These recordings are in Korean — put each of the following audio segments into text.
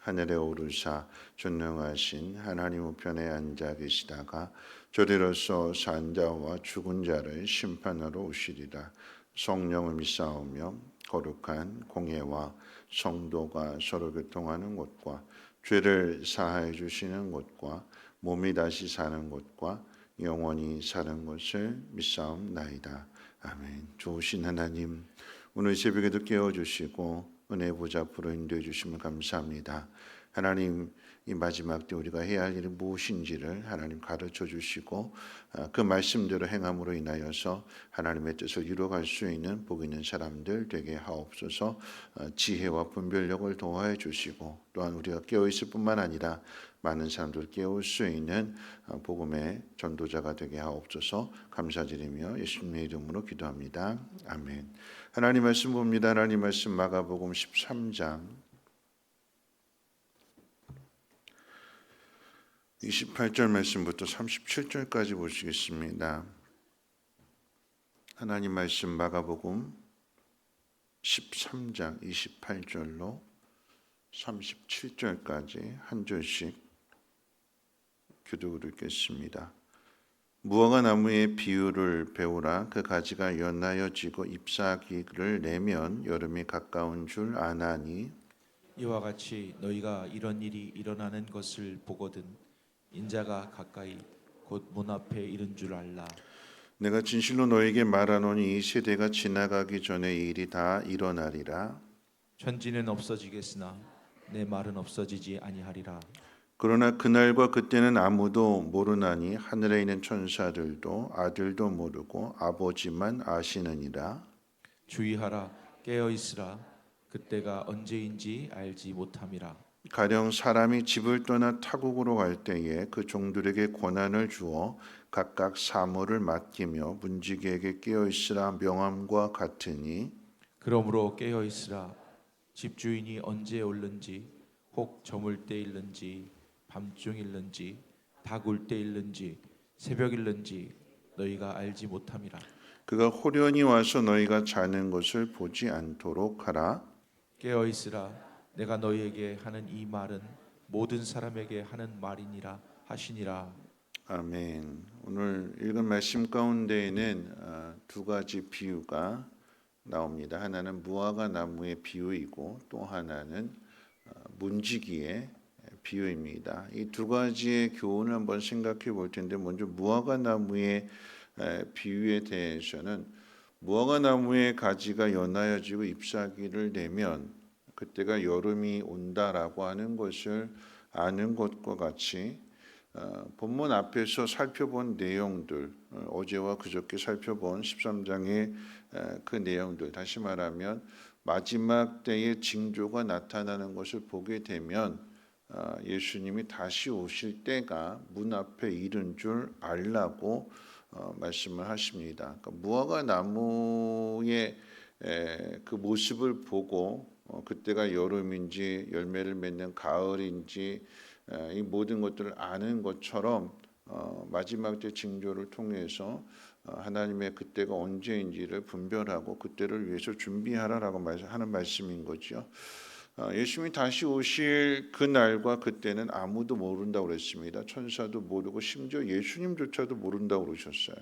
하늘에 오르사 전능하신 하나님 우편에 앉아 계시다가 저리로서 산 자와 죽은 자를 심판하러 오시리라 성령을 믿사오며 거룩한 공예와 성도가 서로 교통하는 곳과 죄를 사하여 주시는 곳과 몸이 다시 사는 곳과 영원히 사는 것을 믿사옵나이다. 아멘. 좋으신 하나님, 오늘 새벽에도 깨워주시고 은혜 보좌 앞으로 인도해 주시면 감사합니다. 하나님 이 마지막 때 우리가 해야 할 일은 무엇인지를 하나님 가르쳐 주시고 아, 그 말씀대로 행함으로 인하여서 하나님의 뜻을 이루어갈 수 있는 복 있는 사람들 되게 하옵소서 아, 지혜와 분별력을 도와해 주시고 또한 우리가 깨어 있을 뿐만 아니라 많은 사람들 깨울 수 있는 아, 복음의 전도자가 되게 하옵소서 감사드리며 예수님의 이름으로 기도합니다. 아멘. 하나님 말씀 봅니다. 하나님 말씀 마가복음 13장 28절 말씀부터 37절까지 보시겠습니다. 하나님 말씀 마가복음 13장 28절로 37절까지 한 절씩 교독을 읽겠습니다. 무화과 나무의 비유를 배우라. 그 가지가 연하여 지고 잎사귀를 내면 여름이 가까운 줄 아나니. 이와 같이 너희가 이런 일이 일어나는 것을 보거든 인자가 가까이 곧 문 앞에 이른 줄 알라. 내가 진실로 너에게 말하노니 이 세대가 지나가기 전에 이 일이 다 일어나리라. 천지는 없어지겠으나 내 말은 없어지지 아니하리라 그러나 그날과 그때는 아무도 모르나니 하늘에 있는 천사들도 아들도 모르고 아버지만 아시느니라. 주의하라 깨어 있으라. 그때가 언제인지 알지 못함이라. 가령 사람이 집을 떠나 타국으로 갈 때에 그 종들에게 권한을 주어 각각 사물을 맡기며 문지기에게 깨어 있으라 명함과 같으니. 그러므로 깨어 있으라. 집주인이 언제 올는지 혹 저물 때 일는지 밤중 일는지 닭울 때일는지 새벽 일는지 너희가 알지 못함이라 그가 호련히 와서 너희가 자는 것을 보지 않도록 하라 깨어 있으라 내가 너희에게 하는 이 말은 모든 사람에게 하는 말이니라 하시니라 아멘. 오늘 읽은 말씀 가운데에는 아, 두 가지 비유가 나옵니다. 하나는 무화과 나무의 비유이고 또 하나는 아, 문지기의 비유입니다. 이 두 가지의 교훈을 한번 생각해 볼 텐데 먼저 무화과 나무의 에, 비유에 대해서는 무화과 나무의 가지가 연하여지고 잎사귀를 내면 그때가 여름이 온다라고 하는 것을 아는 것과 같이 어, 본문 앞에서 살펴본 내용들 어, 어제와 그저께 살펴본 13장의 그 내용들 다시 말하면 마지막 때의 징조가 나타나는 것을 보게 되면 어, 예수님이 다시 오실 때가 문 앞에 이른 줄 알라고 어, 말씀을 하십니다. 그러니까 무화과 나무의 에, 그 모습을 보고 어, 그때가 여름인지 열매를 맺는 가을인지 에, 이 모든 것들을 아는 것처럼 어, 마지막 때 징조를 통해서 어, 하나님의 그때가 언제인지를 분별하고 그때를 위해서 준비하라라고 말- 하는 말씀인 거죠. 어, 예수님이 다시 오실 그 날과 그때는 아무도 모른다고 그랬습니다. 천사도 모르고 심지어 예수님조차도 모른다고 그러셨어요.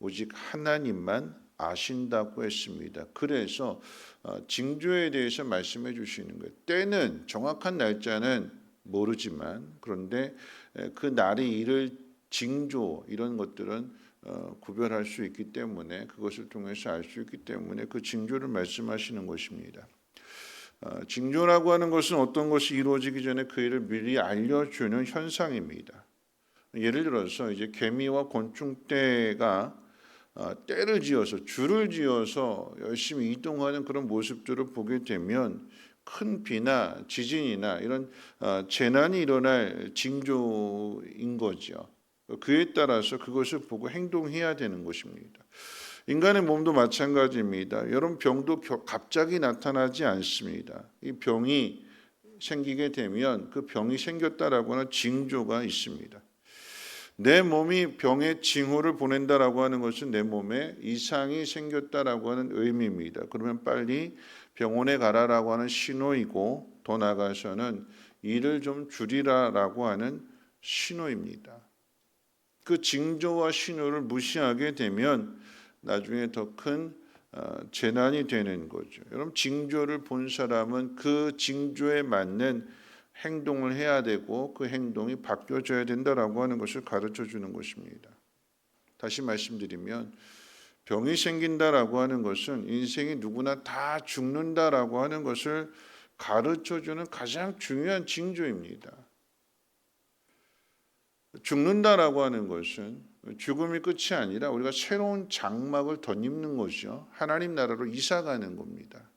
오직 하나님만 아신다고 했습니다. 그래서 어, 징조에 대해서 말씀해 주시는 거예요. 때는 정확한 날짜는 모르지만 그런데 에, 그 날이 이를 징조 이런 것들은 어, 구별할 수 있기 때문에 그것을 통해서 알 수 있기 때문에 그 징조를 말씀하시는 것입니다. 어, 징조라고 하는 것은 어떤 것이 이루어지기 전에 그 일을 미리 알려주는 현상입니다. 예를 들어서 이제 개미와 곤충떼가 어, 때를 지어서 줄을 지어서 열심히 이동하는 그런 모습들을 보게 되면 큰 비나 지진이나 이런 어, 재난이 일어날 징조인 거죠. 그에 따라서 그것을 보고 행동해야 되는 것입니다. 인간의 몸도 마찬가지입니다. 여러분 병도 겨- 갑자기 나타나지 않습니다. 이 병이 생기게 되면 그 병이 생겼다라고 하는 징조가 있습니다. 내 몸이 병의 징후를 보낸다라고 하는 것은 내 몸에 이상이 생겼다라고 하는 의미입니다. 그러면 빨리 병원에 가라라고 하는 신호이고 더 나아가서는 일을 좀 줄이라라고 하는 신호입니다. 그 징조와 신호를 무시하게 되면 나중에 더큰 어, 재난이 되는 거죠. 여러분 징조를 본 사람은 그 징조에 맞는 행동을 해야 되고 그 행동이 바뀌어져야 된다라고 하는 것을 가르쳐 주는 것입니다. 다시 말씀드리면 병이 생긴다라고 하는 것은 인생이 누구나 다 죽는다라고 하는 것을 가르쳐 주는 가장 중요한 징조입니다. 죽는다라고 하는 것은 죽음이 끝이 아니라 우리가 새로운 장막을 덧입는 것이요. 하나님 나라로 이사 가는 겁니다.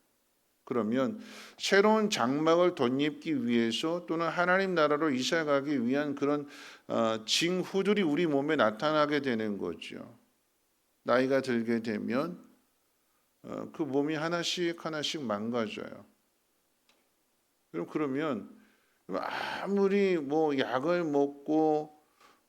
그러면 새로운 장막을 덧입기 위해서 또는 하나님 나라로 이사 가기 위한 그런 어, 징후들이 우리 몸에 나타나게 되는 거죠. 나이가 들게 되면 어, 그 몸이 하나씩 하나씩 망가져요. 그럼 그러면 아무리 뭐 약을 먹고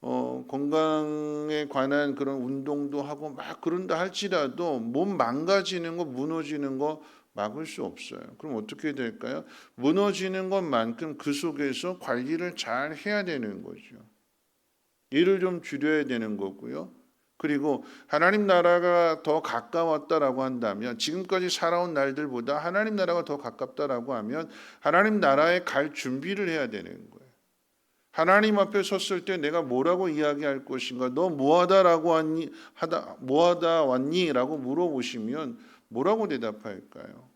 어, 건강에 관한 그런 운동도 하고 막 그런다 할지라도 몸 망가지는 거 무너지는 거 막을 수 없어요. 그럼 어떻게 될까요? 무너지는 것만큼 그 속에서 관리를 잘 해야 되는 거죠. 일을 좀 줄여야 되는 거고요. 그리고 하나님 나라가 더 가까웠다라고 한다면 지금까지 살아온 날들보다 하나님 나라가 더 가깝다라고 하면 하나님 나라에 갈 준비를 해야 되는 거예요. 하나님 앞에 섰을 때 내가 뭐라고 이야기할 것인가? 너 뭐하다라고 왔니? 하다 뭐하다 왔니?라고 물어보시면 뭐라고 대답할까요?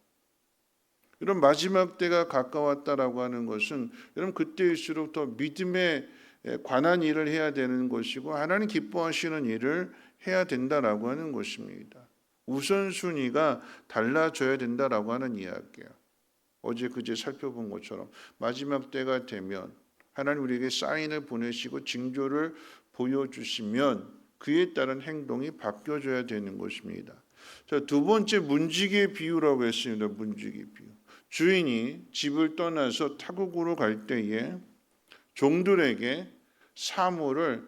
이런 마지막 때가 가까웠다라고 하는 것은 여러분 그때일수록 더 믿음에 관한 일을 해야 되는 것이고 하나님 기뻐하시는 일을 해야 된다라고 하는 것입니다. 우선순위가 달라져야 된다라고 하는 이야기예요. 어제 그제 살펴본 것처럼 마지막 때가 되면 하나님 우리에게 사인을 보내시고 징조를 보여주시면 그에 따른 행동이 바뀌어져야 되는 것입니다. 자, 두 번째 문지기의 비유라고 했습니다. 문지기 비유. 주인이 집을 떠나서 타국으로 갈 때에 종들에게 사물을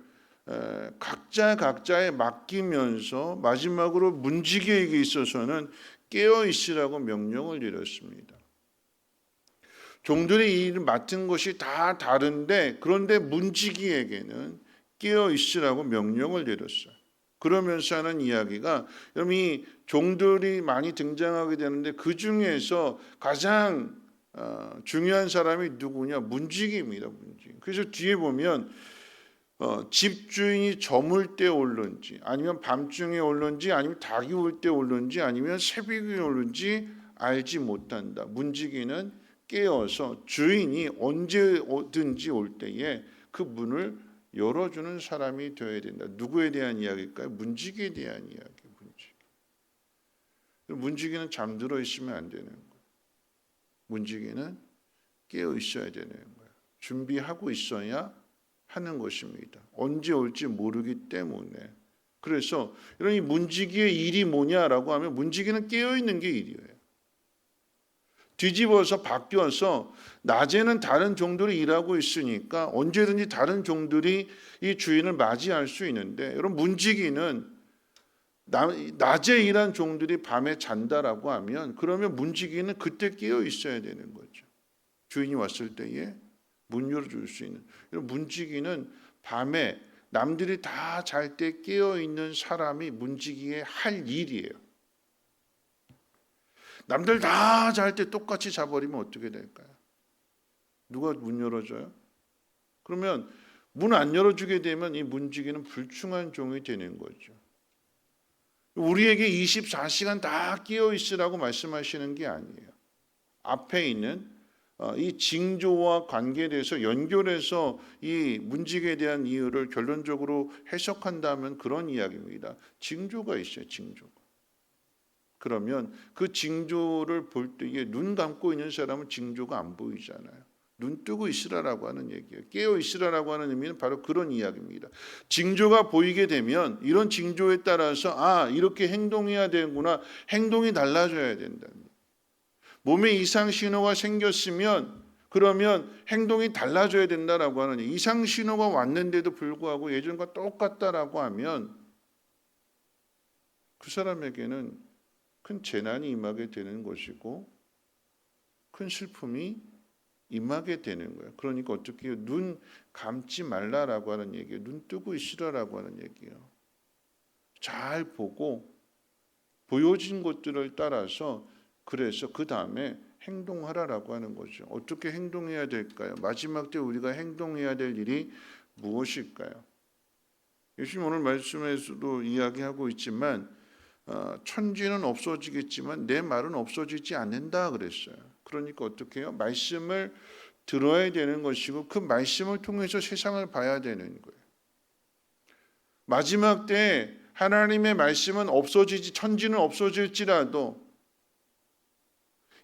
에, 각자 각자에 맡기면서 마지막으로 문지기에게 있어서는 깨어 있으라고 명령을 내렸습니다. 종들의 이 일을 맡은 것이 다 다른데 그런데 문지기에게는 깨어 있으라고 명령을 내렸어요. 그러면서 하는 이야기가 여러분 이 종들이 많이 등장하게 되는데 그 중에서 가장 어, 중요한 사람이 누구냐 문지기입니다. 문지기. 그래서 뒤에 보면 어, 집주인이 저물 때 올는지 아니면 밤중에 올는지 아니면 닭이 울때 올는지 아니면 새벽에 올는지 알지 못한다. 문지기는 깨어서 주인이 언제든지 올 때에 그 문을 열어주는 사람이 되어야 된다. 누구에 대한 이야기일까요? 문지기에 대한 이야기. 문지기. 문지기는 잠들어 있으면 안 되는 거예요. 문지기는 깨어 있어야 되는 거예요. 준비하고 있어야 하는 것입니다. 언제 올지 모르기 때문에. 그래서 이런 이 문지기의 일이 뭐냐라고 하면 문지기는 깨어 있는 게 일이에요. 뒤집어서 바뀌어서 낮에는 다른 종들이 일하고 있으니까 언제든지 다른 종들이 이 주인을 맞이할 수 있는데 여러분 문지기는 낮에 일한 종들이 밤에 잔다라고 하면 그러면 문지기는 그때 깨어 있어야 되는 거죠. 주인이 왔을 때에 문 열어줄 수 있는 이런 문지기는 밤에 남들이 다 잘 때 깨어 있는 사람이 문지기의 할 일이에요. 남들 다 잘 때 똑같이 자버리면 어떻게 될까요? 누가 문 열어줘요? 그러면 문 안 열어주게 되면 이 문지기는 불충한 종이 되는 거죠. 우리에게 24시간 다 끼어 있으라고 말씀하시는 게 아니에요. 앞에 있는 어, 이 징조와 관계돼서 연결해서 이 문직에 대한 이유를 결론적으로 해석한다면 그런 이야기입니다. 징조가 있어요. 징조가. 그러면 그 징조를 볼 때에 눈 감고 있는 사람은 징조가 안 보이잖아요. 눈 뜨고 있으라라고 하는 얘기예요. 깨어 있으라라고 하는 의미는 바로 그런 이야기입니다. 징조가 보이게 되면 이런 징조에 따라서 아 이렇게 행동해야 되는구나 행동이 달라져야 된다. 몸에 이상 신호가 생겼으면 그러면 행동이 달라져야 된다라고 하는. 이상 신호가 왔는데도 불구하고 예전과 똑같다라고 하면 그 사람에게는 큰 재난이 임하게 되는 것이고 큰 슬픔이 임하게 되는 거예요. 그러니까 어떻게? 눈 감지 말라라고 하는 얘기예요. 눈 뜨고 있으라라고 하는 얘기예요. 잘 보고 보여진 것들을 따라서 그래서 그 다음에 행동하라라고 하는 거죠. 어떻게 행동해야 될까요? 마지막 때 우리가 행동해야 될 일이 무엇일까요? 예수님 오늘 말씀에서도 이야기하고 있지만 어, 천지는 없어지겠지만 내 말은 없어지지 않는다 그랬어요. 그러니까 어떻게 해요? 말씀을 들어야 되는 것이고 그 말씀을 통해서 세상을 봐야 되는 거예요. 마지막 때 하나님의 말씀은 없어지지 천지는 없어질지라도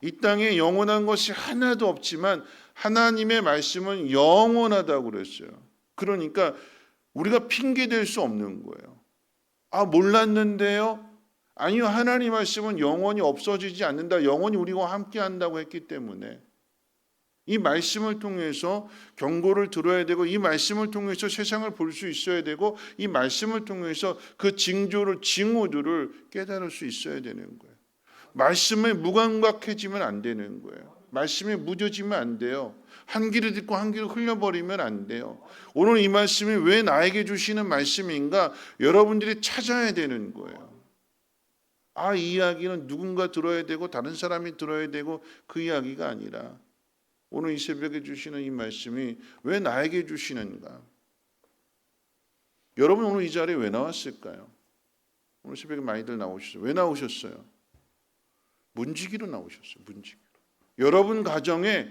이 땅에 영원한 것이 하나도 없지만 하나님의 말씀은 영원하다고 그랬어요. 그러니까 우리가 핑계 댈 수 없는 거예요. 아, 몰랐는데요? 아니요. 하나님 말씀은 영원히 없어지지 않는다. 영원히 우리와 함께 한다고 했기 때문에 이 말씀을 통해서 경고를 들어야 되고 이 말씀을 통해서 세상을 볼 수 있어야 되고 이 말씀을 통해서 그 징조를 징후들을 깨달을 수 있어야 되는 거예요. 말씀에 무감각해지면 안 되는 거예요. 말씀에 무뎌지면 안 돼요. 한 귀를 듣고 한 귀를 흘려버리면 안 돼요. 오늘 이 말씀이 왜 나에게 주시는 말씀인가 여러분들이 찾아야 되는 거예요. 아, 이 이야기는 누군가 들어야 되고 다른 사람이 들어야 되고 그 이야기가 아니라 오늘 이 새벽에 주시는 이 말씀이 왜 나에게 주시는가? 여러분 오늘 이 자리에 왜 나왔을까요? 오늘 새벽에 많이들 나오셨어요. 왜 나오셨어요? 문지기로 나오셨어요. 문지기로. 여러분 가정에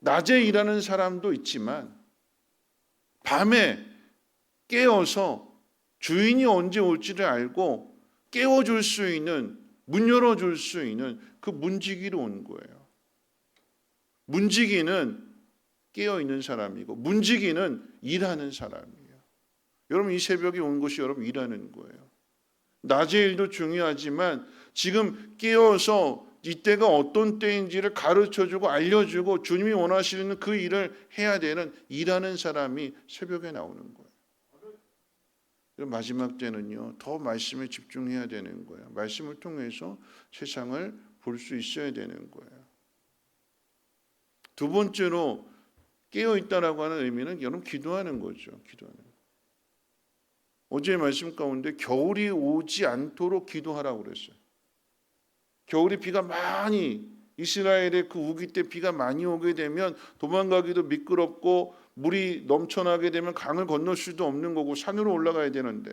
낮에 일하는 사람도 있지만 밤에 깨어서 주인이 언제 올지를 알고 깨워줄 수 있는 문 열어줄 수 있는 그 문지기로 온 거예요. 문지기는 깨어 있는 사람이고 문지기는 일하는 사람이에요. 여러분 이 새벽에 온 것이 여러분 일하는 거예요. 낮의 일도 중요하지만 지금 깨어서 이때가 어떤 때인지를 가르쳐주고 알려주고 주님이 원하시는 그 일을 해야 되는 일하는 사람이 새벽에 나오는 거예요. 마지막 때는요 더 말씀에 집중해야 되는 거예요. 말씀을 통해서 세상을 볼 수 있어야 되는 거예요. 두 번째로 깨어 있다라고 하는 의미는 여러분 기도하는 거죠. 기도하는. 거. 어제 말씀 가운데 겨울이 오지 않도록 기도하라고 그랬어요. 겨울에 비가 많이 이스라엘의 그 우기 때 비가 많이 오게 되면 도망가기도 미끄럽고 물이 넘쳐나게 되면 강을 건널 수도 없는 거고 산으로 올라가야 되는데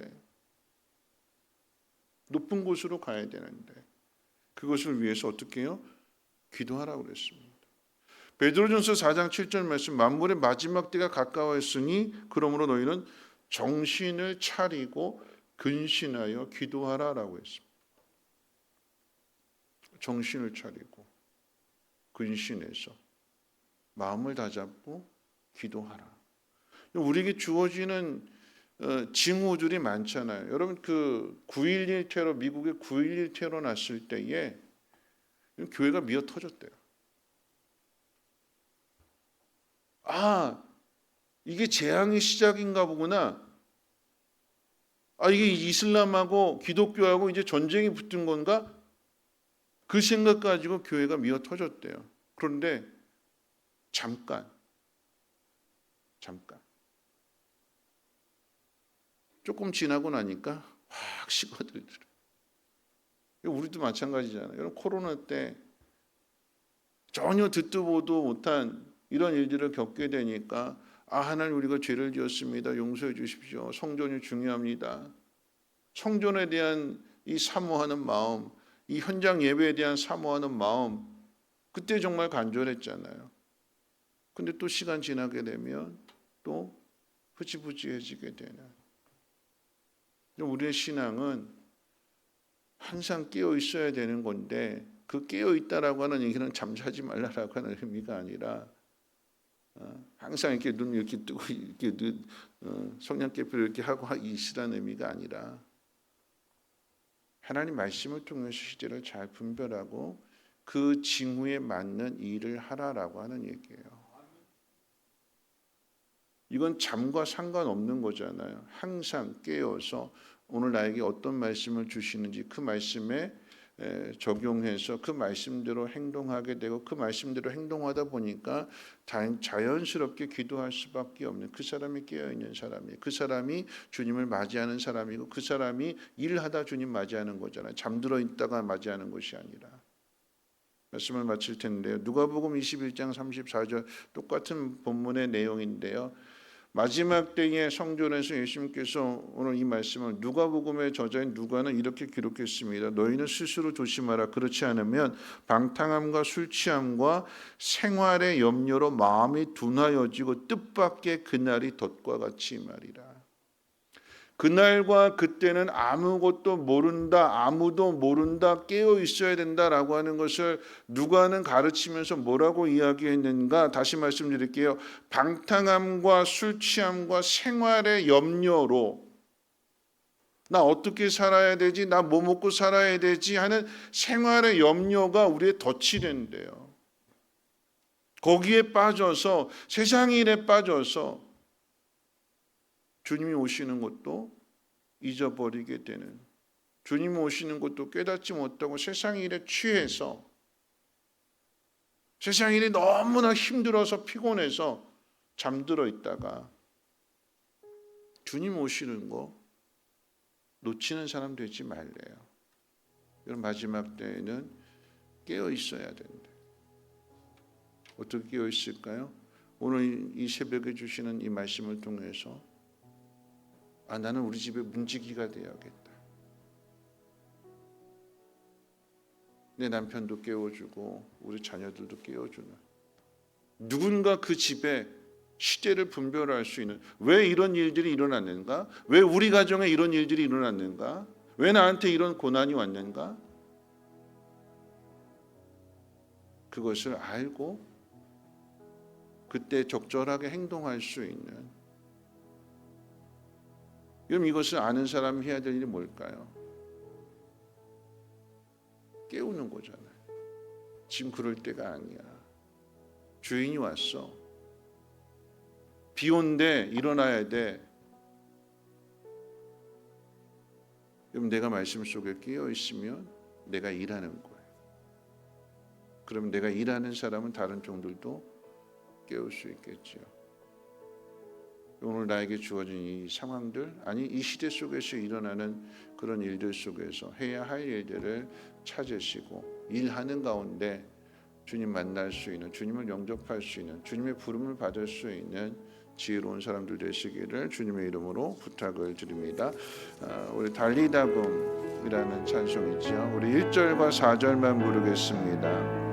높은 곳으로 가야 되는데 그것을 위해서 어떻게 해요? 기도하라고 그랬습니다. 베드로전서 4장 7절 말씀 만물의 마지막 때가 가까웠으니 그러므로 너희는 정신을 차리고 근신하여 기도하라라고 했습니다. 정신을 차리고 근신해서 마음을 다잡고 기도하라. 우리에게 주어지는 어, 징후들이 많잖아요. 여러분 그 9.11 테러 미국의 9.11 테러 났을 때에 교회가 미어 터졌대요. 아 이게 재앙의 시작인가 보구나. 아 이게 이슬람하고 기독교하고 이제 전쟁이 붙은 건가? 그 생각 가지고 교회가 미어 터졌대요. 그런데 잠깐, 잠깐. 조금 지나고 나니까 확 식어들더래요. 우리도 마찬가지잖아요. 여러분 코로나 때 전혀 듣도 보도 못한 이런 일들을 겪게 되니까 아 하나님 우리가 죄를 지었습니다. 용서해 주십시오. 성전이 중요합니다. 성전에 대한 이 사모하는 마음, 이 현장 예배에 대한 사모하는 마음 그때 정말 간절했잖아요. 근데 또 시간 지나게 되면 또 흐지부지해지게 되는 우리의 신앙은 항상 깨어 있어야 되는 건데 그 깨어 있다라고 하는 얘기는 잠자지 말라라고 하는 의미가 아니라 어, 항상 이렇게 눈 이렇게 뜨고 이렇게 눈, 어, 성냥개표를 이렇게 하고 있으라는 의미가 아니라 하나님 말씀을 통해서 시제를 잘 분별하고 그 징후에 맞는 일을 하라라고 하는 얘기예요. 이건 잠과 상관없는 거잖아요. 항상 깨어서 오늘 나에게 어떤 말씀을 주시는지 그 말씀에 에, 적용해서 그 말씀대로 행동하게 되고 그 말씀대로 행동하다 보니까 자- 자연스럽게 기도할 수밖에 없는 그 사람이 깨어 있는 사람이에요. 그 사람이 주님을 맞이하는 사람이고 그 사람이 일하다 주님 맞이하는 거잖아요. 잠들어 있다가 맞이하는 것이 아니라. 말씀을 마칠 텐데요. 누가복음 21장 34절 똑같은 본문의 내용인데요. 마지막 때에 성전에서 예수님께서 오늘 이 말씀을 누가복음의 저자인 누가는 이렇게 기록했습니다. 너희는 스스로 조심하라. 그렇지 않으면 방탕함과 술 취함과 생활의 염려로 마음이 둔하여지고 뜻밖의 그날이 덫과 같이 말이라. 그날과 그때는 아무것도 모른다, 아무도 모른다, 깨어 있어야 된다라고 하는 것을 누가는 가르치면서 뭐라고 이야기했는가? 다시 말씀드릴게요. 방탕함과 술 취함과 생활의 염려로 나 어떻게 살아야 되지? 나 뭐 먹고 살아야 되지? 하는 생활의 염려가 우리의 덫이 된대요. 거기에 빠져서 세상 일에 빠져서 주님이 오시는 것도 잊어버리게 되는 주님이 오시는 것도 깨닫지 못하고 세상 일에 취해서 세상 일이 너무나 힘들어서 피곤해서 잠들어 있다가 주님 오시는 거 놓치는 사람 되지 말래요. 그럼 마지막 때에는 깨어 있어야 된다. 어떻게 깨어 있을까요? 오늘 이 새벽에 주시는 이 말씀을 통해서 아 나는 우리 집에 문지기가 되어야겠다. 내 남편도 깨워주고 우리 자녀들도 깨워주는 누군가 그 집에 시대를 분별할 수 있는 왜 이런 일들이 일어났는가? 왜 우리 가정에 이런 일들이 일어났는가? 왜 나한테 이런 고난이 왔는가? 그것을 알고 그때 적절하게 행동할 수 있는 그럼 이것을 아는 사람이 해야 될 일이 뭘까요? 깨우는 거잖아요. 지금 그럴 때가 아니야. 주인이 왔어. 비 온대 일어나야 돼. 그럼 내가 말씀 속에 끼어 있으면 내가 일하는 거예요. 그럼 내가 일하는 사람은 다른 종들도 깨울 수 있겠지요. 오늘 나에게 주어진 이 상황들 아니 이 시대 속에서 일어나는 그런 일들 속에서 해야 할 일들을 찾으시고 일하는 가운데 주님 만날 수 있는 주님을 영접할 수 있는 주님의 부름을 받을 수 있는 지혜로운 사람들 되시기를 주님의 이름으로 부탁을 드립니다. 아, 우리 달리다금이라는 찬송이죠. 우리 1절과 4절만 부르겠습니다.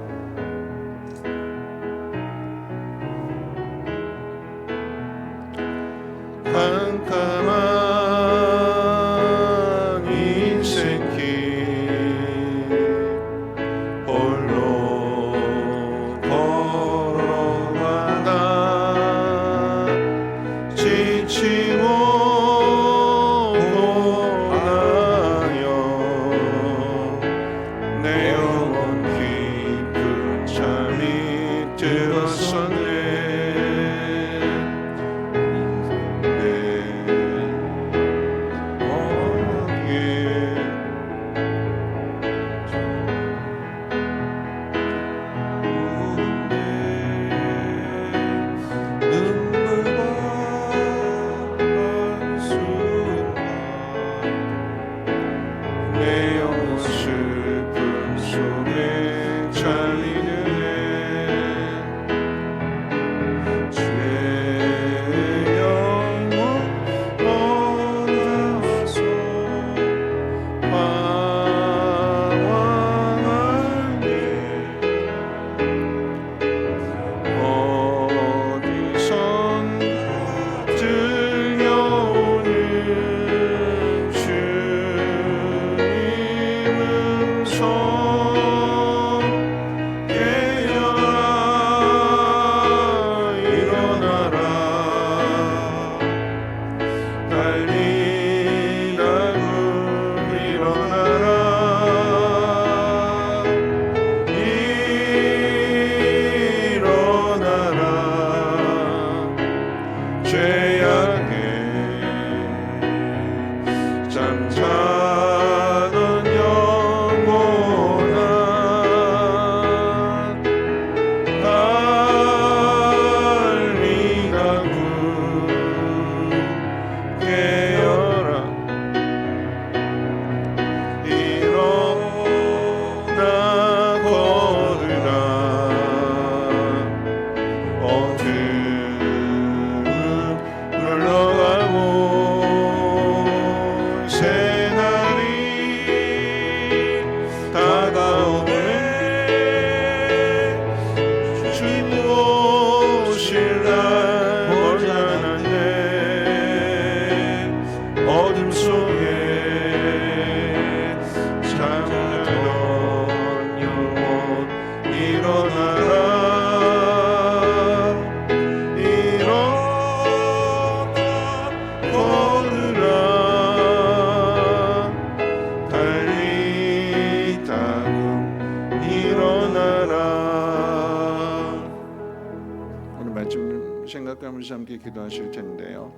기도하실 텐데요.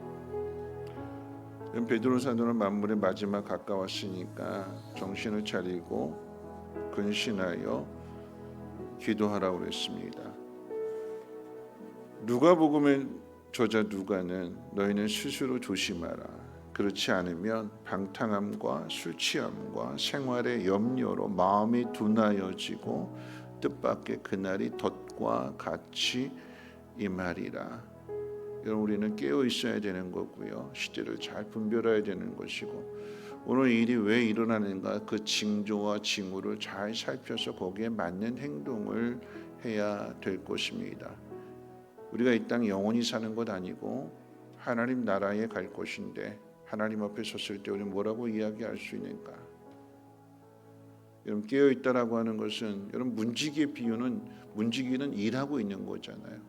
베드로 사도는 만물의 마지막 가까웠으니까 정신을 차리고 근신하여 기도하라고 그랬습니다. 누가복음의 저자 누가는 너희는 스스로 조심하라. 그렇지 않으면 방탕함과 술 취함과 생활의 염려로 마음이 둔하여지고 뜻밖의 그날이 덫과 같이 임하리라. 여러분 우리는 깨어 있어야 되는 거고요. 시대를 잘 분별해야 되는 것이고 오늘 일이 왜 일어나는가 그 징조와 징후를 잘 살펴서 거기에 맞는 행동을 해야 될 것입니다. 우리가 이 땅 영원히 사는 것 아니고 하나님 나라에 갈 것인데 하나님 앞에 섰을 때 우리 뭐라고 이야기할 수 있는가? 여러분 깨어 있다라고 하는 것은 여러분 문지기의 비유는 문지기는 일하고 있는 거잖아요.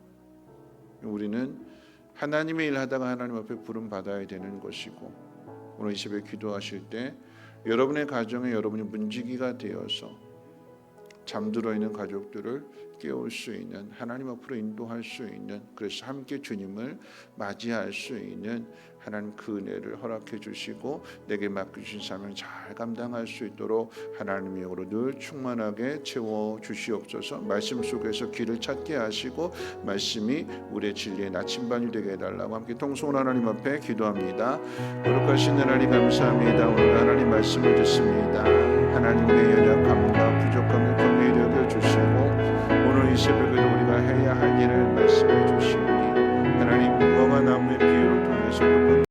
우리는 하나님의 일 하다가 하나님 앞에 부름 받아야 되는 것이고 오늘 이 새벽에 기도하실 때 여러분의 가정에 여러분이 문지기가 되어서 잠들어 있는 가족들을 깨울 수 있는 하나님 앞으로 인도할 수 있는 그래서 함께 주님을 맞이할 수 있는 하나님 그 은혜를 허락해 주시고 내게 맡겨주신 사명 잘 감당할 수 있도록 하나님의 영으로 늘 충만하게 채워 주시옵소서. 말씀 속에서 길을 찾게 하시고 말씀이 우리의 진리의 나침반이 되게 해달라고 함께 통성원 하나님 앞에 기도합니다. 거룩하신 하나님 감사합니다. 오늘 하나님 말씀을 듣습니다. 하나님의 I get it in my spirit.